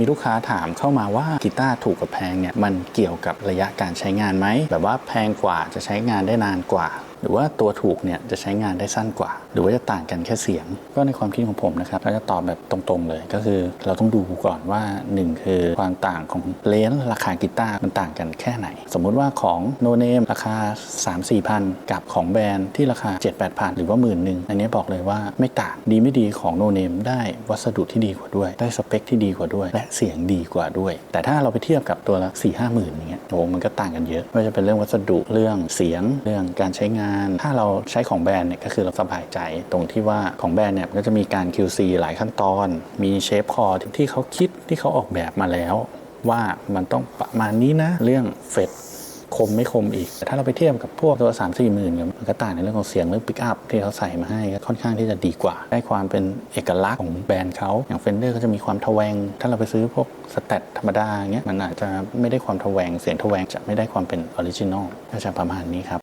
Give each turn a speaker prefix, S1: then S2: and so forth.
S1: มีลูกค้าถามเข้ามาว่ากีตาร์ถูกกับแพงเนี่ยมันเกี่ยวกับระยะการใช้งานไหมแบบว่าแพงกว่าจะใช้งานได้นานกว่าหรือว่าตัวถูกเนี่ยจะใช้งานได้สั้นกว่า หรือว่าจะต่างกันแค่เสียง ก็ในความคิดของผมนะครับเราจะตอบแบบตรงๆเลยก็คือเราต้องดูก่อนว่าหนึ่งคือความต่างของเลนส์ราคากีตาร์มันต่างกันแค่ไหน สมมุติว่าของโนเนมราคา 3 4พันกับของแบรนด์ที่ราคา 7 8พันหรือว่าหมื่นหนึ่งอันนี้บอกเลยว่าไม่ต่างดีไม่ดีของโนเนมได้วัสดุที่ดีกว่าด้วย ได้สเปคที่ดีกว่าด้วย และเสียงดีกว่าด้วย แต่ถ้าเราไปเทียบกับตัวละ4 5หมื่นอย่างเงี้ยโอ้มันก็ต่างกันเยอะไม่ว่าจะเป็นเรื่องวัสดุเรื่องเสียงเรื่องการใช้งานถ้าเราใช้ของแบรนด์เนี่ยก็คือเราสบายใจตรงที่ว่าของแบรนด์เนี่ยมันก็จะมีการ QC หลายขั้นตอน มีเชฟคอร์ที่เขาคิดที่เขาออกแบบมาแล้ว ว่ามันต้องประมาณนี้นะ เรื่องเฟดคมไม่คมอีกแต่ถ้าเราไปเทียบกับพวกตัว 3 4หมื่นเนี่ยมันก็ต่างในเรื่องของเสียงเรื่องปิกอัพที่เขาใส่มาให้ก็ค่อนข้างที่จะดีกว่า ได้ความเป็นเอกลักษณ์ของแบรนด์เขาอย่างเฟนเดอร์ก็จะมีความทแวง ถ้าเราไปซื้อพวกสแตทธรรมดาเงี้ยมันอาจจะไม่ได้ความทแวงเสียงทแวงจะไม่ได้ความเป็นออริจินอลก็จะประมาณนี้ครับ